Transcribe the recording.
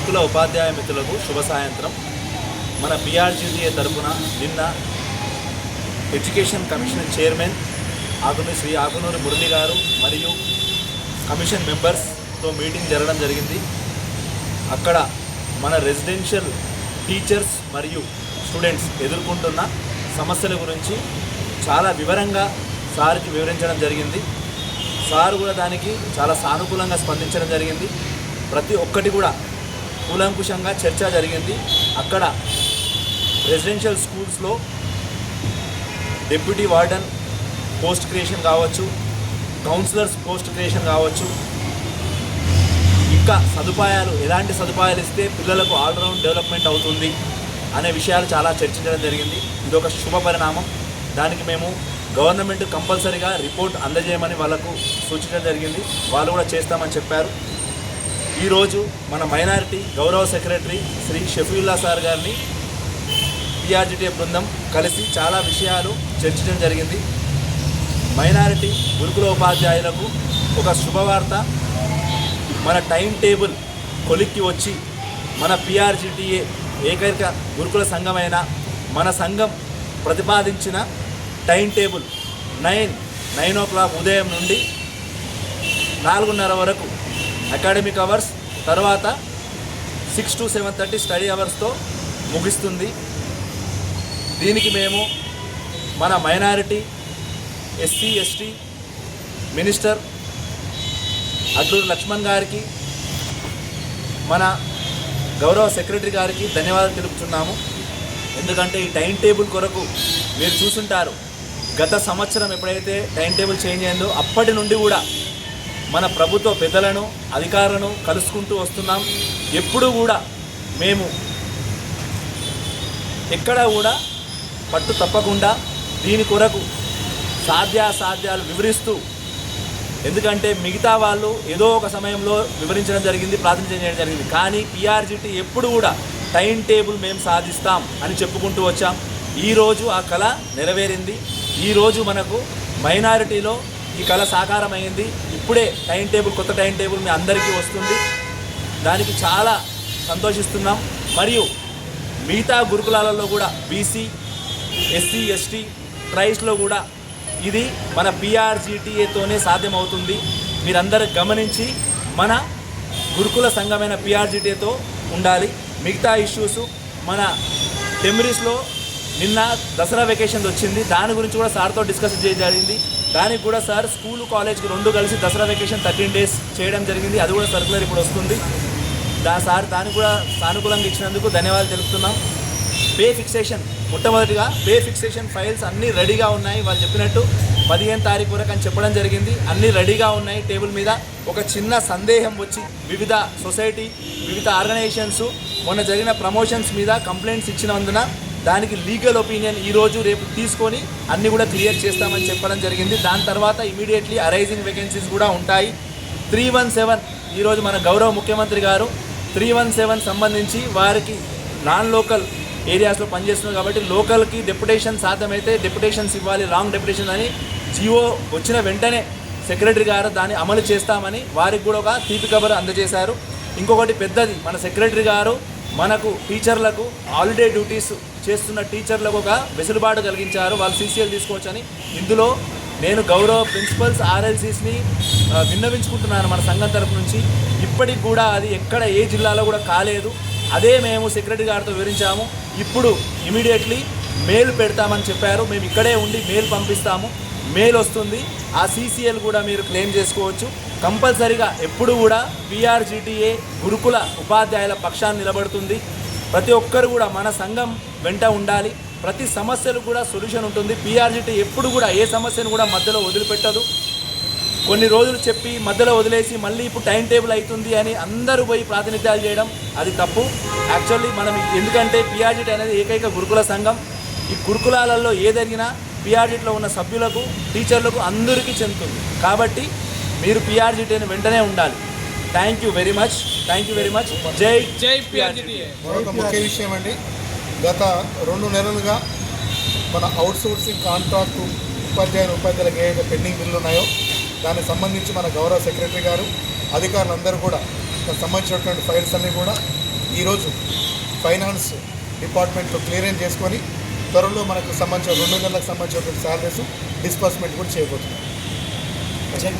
గురుకుల ఉపాధ్యాయ మిత్రులకు శుభ సాయంత్రం. మన P R G D A తరపున నిన్న education commission chairman Akunuri Shri Akunuri Murali garu మరియు కమిషన్ మెంబర్స్తో మీటింగ్ జరగడం జరిగింది. అక్కడ మన రెసిడెన్షియల్ టీచర్స్ మరియు స్టూడెంట్స్ ఎదుర్కొంటున్న సమస్యల గురించి చాలా వివరంగా సార్కి వివరించడం జరిగింది. సార్ కూడా దానికి చాలా సానుకూలంగా స్పందించడం జరిగింది. ప్రతి ఒక్కటి కూడా కూలంకుషంగా చర్చ జరిగింది. అక్కడ రెసిడెన్షియల్ స్కూల్స్లో డిప్యూటీ వార్డెన్ పోస్ట్ క్రియేషన్ కావచ్చు కౌన్సిలర్స్ పోస్ట్ క్రియేషన్ కావచ్చు. ఇంకా సదుపాయాలు ఎలాంటి సదుపాయాలు ఇస్తే పిల్లలకు ఆల్రౌండ్ డెవలప్మెంట్ అవుతుంది అనే విషయాలు చాలా చర్చించడం జరిగింది. ఇది ఒక శుభ పరిణామం. దానికి మేము గవర్నమెంట్ కంపల్సరీగా రిపోర్ట్ అందజేయమని వాళ్ళకు సూచించడం జరిగింది. వాళ్ళు కూడా చేస్తామని చెప్పారు. ఈరోజు మన మైనారిటీ గౌరవ సెక్రటరీ శ్రీ షఫీల్లా సార్ గారిని పిఆర్జిటిఏ బృందం కలిసి చాలా విషయాలు చర్చించడం జరిగింది. మైనారిటీ గురుకుల ఉపాధ్యాయులకు ఒక శుభవార్త. మన టైం టేబుల్ కొలిక్కి వచ్చి మన పిఆర్జిటిఏ ఏకైక గురుకుల సంఘమైన మన సంఘం ప్రతిపాదించిన time table nine nine o'clock ఉదయం నుండి నాలుగున్నర వరకు అకాడమిక్ అవర్స్ తర్వాత six to seven thirty study అవర్స్తో ముగిస్తుంది. దీనికి మేము మన minority S C S T minister Alluru Laxman గారికి మన గౌరవ సెక్రటరీ గారికి ధన్యవాదాలు తెలుపుతున్నాము. ఎందుకంటే ఈ టైం టేబుల్ కొరకు మీరు చూసుంటారు గత సంవత్సరం ఎప్పుడైతే టైం టేబుల్ చేంజ్ అయిందో అప్పటి నుండి కూడా మన ప్రభుత్వ పెద్దలను అధికారులను కలుసుకుంటూ వస్తున్నాం. ఎప్పుడు కూడా మేము ఎక్కడ కూడా పట్టు తప్పకుండా దీని కొరకు సాధ్యాసాధ్యాలు వివరిస్తూ ఎందుకంటే మిగతా వాళ్ళు ఏదో ఒక సమయంలో వివరించడం జరిగింది ప్రాతినిధ్యం చేయడం జరిగింది. కానీ పిఆర్జిటి ఎప్పుడు కూడా టైం టేబుల్ మేము సాధిస్తాం అని చెప్పుకుంటూ వచ్చాం. ఈరోజు ఆ కళ నెరవేరింది. ఈరోజు మనకు మైనారిటీలో ఈ కళ సాకారమైంది. ఇప్పుడే టైం టేబుల్ కొత్త టైం టేబుల్ మీ అందరికీ వస్తుంది. దానికి చాలా సంతోషిస్తున్నాం. మరియు మిగతా గురుకులాలలో కూడా బీసీ ఎస్సీ ఎస్టీ ట్రైస్లో కూడా ఇది మన పిఆర్జిటిఏతోనే సాధ్యమవుతుంది. మీరందరూ గమనించి మన గురుకుల సంఘమైన పిఆర్జిటిఏతో ఉండాలి. మిగతా ఇష్యూస్ మన టెమరీస్లో నిన్న దసరా వెకేషన్ వచ్చింది. దాని గురించి కూడా సార్తో డిస్కస్ చేయడం జరిగింది. దానికి కూడా సార్ స్కూల్ కాలేజ్కి రెండు కలిసి దసరా వెకేషన్ థర్టీన్ డేస్ చేయడం జరిగింది. అది కూడా సర్కులర్ ఇప్పుడు వస్తుంది. దా సార్ దానికి కూడా సానుకూలంగా ఇచ్చినందుకు ధన్యవాదాలు తెలుపుతున్నాం. పే ఫిక్సేషన్ మొట్టమొదటిగా పే ఫిక్సేషన్ ఫైల్స్ అన్నీ రెడీగా ఉన్నాయి. వాళ్ళు చెప్పినట్టు పదిహేను తారీఖు వరకు అని చెప్పడం జరిగింది. అన్నీ రెడీగా ఉన్నాయి టేబుల్ మీద. ఒక చిన్న సందేహం వచ్చి వివిధ సొసైటీ వివిధ ఆర్గనైజేషన్స్ మొన్న జరిగిన ప్రమోషన్స్ మీద కంప్లైంట్స్ ఇచ్చినందున దానికి లీగల్ ఒపీనియన్ ఈరోజు రేపు తీసుకొని అన్నీ కూడా క్లియర్ చేస్తామని చెప్పడం జరిగింది. దాని తర్వాత ఇమీడియట్లీ అరైజింగ్ వేకెన్సీస్ కూడా ఉంటాయి. త్రీ వన్ సెవెన్ ఈరోజు మన గౌరవ ముఖ్యమంత్రి గారు త్రీ వన్ సెవెన్ సంబంధించి వారికి నాన్ లోకల్ ఏరియాస్లో పనిచేస్తున్నారు కాబట్టి లోకల్కి డెప్యుటేషన్ సాధ్యమైతే డెప్యుటేషన్స్ ఇవ్వాలి లాంగ్ డెప్యుటేషన్ అని జియో వచ్చిన వెంటనే సెక్రటరీ గారు దాన్ని అమలు చేస్తామని వారికి కూడా ఒక తీపి కబర్ అందజేశారు. ఇంకొకటి పెద్దది మన సెక్రటరీ గారు మనకు టీచర్లకు హాలిడే డ్యూటీస్ చేస్తున్న టీచర్లకు ఒక వెసులుబాటు కలిగించారు. వాళ్ళు సీసీఎల్ తీసుకోవచ్చని. ఇందులో నేను గౌరవ ప్రిన్సిపల్స్ ఆర్ఎల్సీస్ని విన్నవించుకుంటున్నాను మన సంఘం తరపు నుంచి. ఇప్పటికి కూడా అది ఎక్కడ ఏ జిల్లాలో కూడా కాలేదు. అదే మేము సెక్రటరీ గారితో వివరించాము. ఇప్పుడు ఇమీడియట్లీ మెయిల్ పెడతామని చెప్పారు. మేము ఇక్కడే ఉండి మెయిల్ పంపిస్తాము. మెయిల్ వస్తుంది. ఆ సీసీఎల్ కూడా మీరు క్లెయిమ్ చేసుకోవచ్చు. కంపల్సరీగా ఎప్పుడు కూడా పిఆర్జిటిఏ గురుకుల ఉపాధ్యాయుల పక్షాన్ని నిలబడుతుంది. ప్రతి ఒక్కరు కూడా మన సంఘం వెంట ఉండాలి. ప్రతి సమస్యలు కూడా సొల్యూషన్ ఉంటుంది. పిఆర్జిటి ఎప్పుడు కూడా ఏ సమస్యను కూడా మధ్యలో వదిలిపెట్టదు. కొన్ని రోజులు చెప్పి మధ్యలో వదిలేసి మళ్ళీ ఇప్పుడు టైం టేబుల్ అవుతుంది అని అందరూ పోయి ప్రాతినిధ్యాలు చేయడం అది తప్పు. యాక్చువల్లీ మనం ఎందుకంటే పిఆర్జిటి అనేది ఏకైక గురుకుల సంఘం. ఈ గురుకులాలలో ఏదరిగినా పిఆర్జిట్లో ఉన్న సభ్యులకు టీచర్లకు అందరికీ చెందుతుంది. కాబట్టి మీరు పిఆర్జిటీని వెంటనే ఉండాలి. Thank you very much thank you very much Jai Jai P R G T A మరొక ముఖ్య విషయం అండి. గత రెండు నెలలుగా మన అవుట్సోర్సింగ్ కాంట్రాక్టు ఉపాధ్యాయులు ఉపాధ్యాయులకు ఏవైతే పెండింగ్ బిల్లు ఉన్నాయో దానికి సంబంధించి మన గౌరవ సెక్రటరీ గారు అధికారులందరూ కూడా దానికి సంబంధించినటువంటి ఫైల్స్ అన్నీ కూడా ఈరోజు ఫైనాన్స్ డిపార్ట్మెంట్లో క్లియరెన్స్ చేసుకొని త్వరలో మనకు సంబంధించిన రెండు నెలలకు సంబంధించినటువంటి శాలరీస్ డిస్బర్స్మెంట్ కూడా చేయబోతున్నాం. జై